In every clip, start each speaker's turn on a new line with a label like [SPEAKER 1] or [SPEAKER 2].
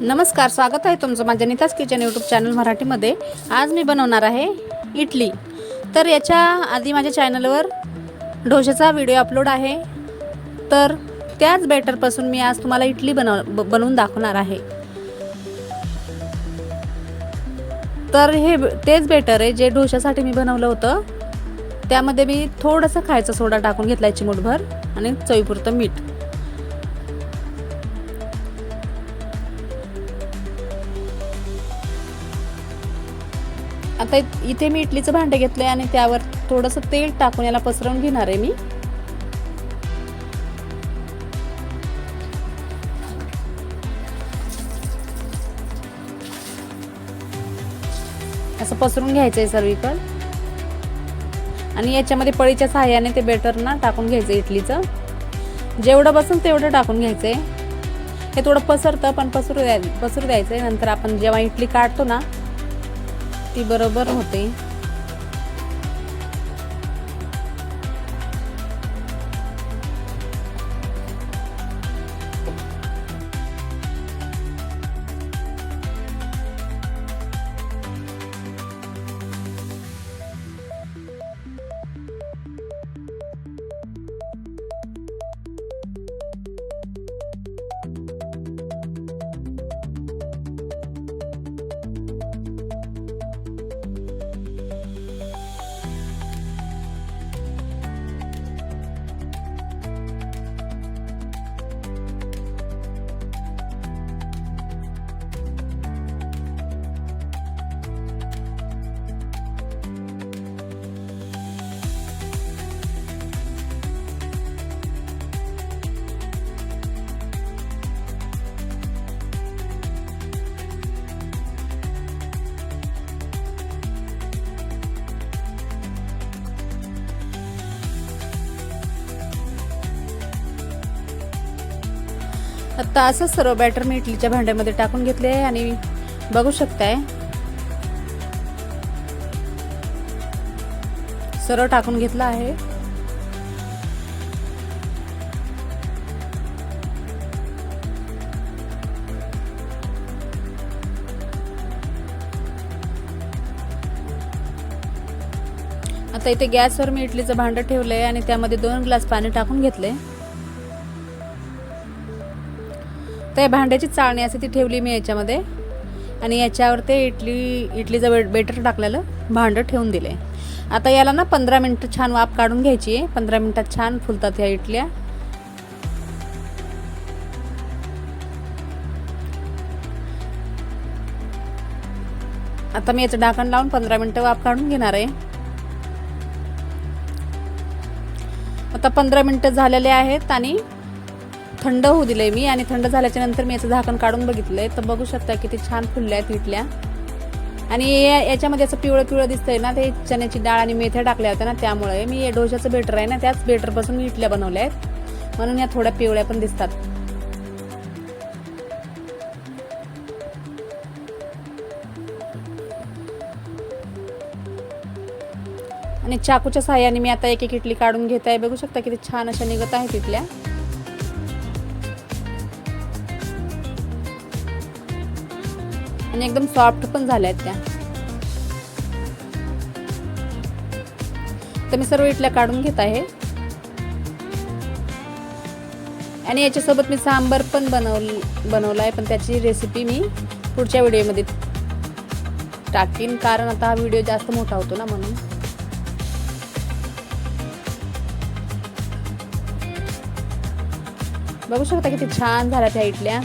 [SPEAKER 1] नमस्कार स्वागत आहे तुमचं माझ्या नितास किचन यूट्यूब चॅनल मराठीमध्ये. आज मी बनवणार आहे इडली. तर याच्या आधी माझ्या चॅनलवर ढोशाचा व्हिडिओ अपलोड आहे. तर त्याच बॅटरपासून मी आज तुम्हाला इडली बनव ब- बनवून दाखवणार आहे. तर हे तेच बेटर आहे जे ढोशासाठी मी बनवलं होतं. त्यामध्ये मी थोडंसं खायचा सोडा टाकून घेतला चिमूटभर आणि चवीपुरतं मीठ. आता इथे मी इडलीचं भांडं घेतलंय आणि त्यावर थोडंसं तेल टाकून याला पसरवून घेणार आहे मी. असं पसरून घ्यायचं आहे सर्विकल आणि याच्यामध्ये पळीच्या सहाय्याने ते बेटर ना टाकून घ्यायचं इडलीचं जेवढं बसून तेवढं टाकून घ्यायचं आहे हे थोडं पसरतं पण पसरू द्या पसरू द्यायचं आहे नंतर आपण जेव्हा इडली काढतो ना ती बरोबर होते. आत्ता असंच सर्व बॅटर मी इडलीच्या भांड्यामध्ये टाकून घेतले आहे आणि बघू शकताय. सर्व टाकून घेतलं आहे. आता इथे गॅसवर मी इडलीचं भांडं ठेवलंय आणि त्यामध्ये दोन ग्लास पाणी टाकून घेतले त्या भांड्याची चाळणी असते ती ठेवली मी याच्यामध्ये. आणि याच्यावर ते इडली इडलीचं बे बेटर टाकलेलं भांडं ठेवून दिलं. आहे आता याला ना पंधरा मिनटं छान वाफ काढून घ्यायची आहे. पंधरा मिनटात छान फुलतात ह्या इडल्या. आता मी याचं ढाकण लावून पंधरा मिनटं वाफ काढून घेणार आहे. आता पंधरा मिनटं झालेले आहेत आणि थंड होऊ दिलंय मी आणि थंड झाल्याच्यानंतर मी याचं झाकण काढून बघितलंय. तर बघू शकता किती छान फुलल्या आहेत इडल्या आणि या- याच्यामध्ये असं पिवळं पिवळं दिसतंय ना ते चण्याची डाळ आणि मेथ्या टाकल्या होत्या ना त्यामुळे मी डोशाचं बेटर आहे ना त्याच बेटरपासून मी इटल्या बनवल्या आहेत. म्हणून या थोड्या पिवळ्या पण दिसतात. आणि चाकूच्या साह्याने मी आता एक एक इटली काढून घेत आहे. बघू शकता किती छान अशा निघत आहेत तिथल्या आणि एकदम सॉफ्ट पण झाल्या आहेत त्या. तर मी सर्व इटल्या काढून घेत आहे. आणि याच्यासोबत मी सांबर पण बनवल बनवला आहे पण त्याची रेसिपी मी पुढच्या व्हिडिओमध्ये टाकीन कारण आता हा व्हिडिओ जास्त मोठा होतो ना म्हणून. बघू शकता किती छान झाल्या त्या इडल्या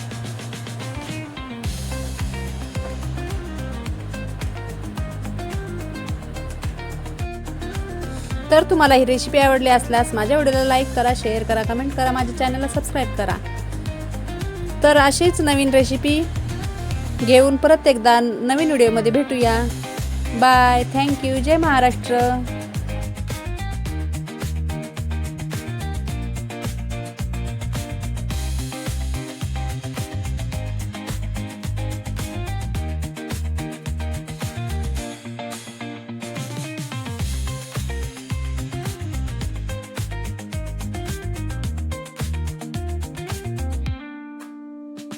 [SPEAKER 1] तर तुम्हाला ही रेसिपी आवडली असल्यास माझ्या व्हिडिओला लाईक करा शेअर करा कमेंट करा माझ्या चॅनलला सबस्क्राईब करा. तर अशीच नवीन रेसिपी घेऊन परत एकदा नवीन व्हिडिओमध्ये भेटूया. Bye thank you Jai Maharashtra.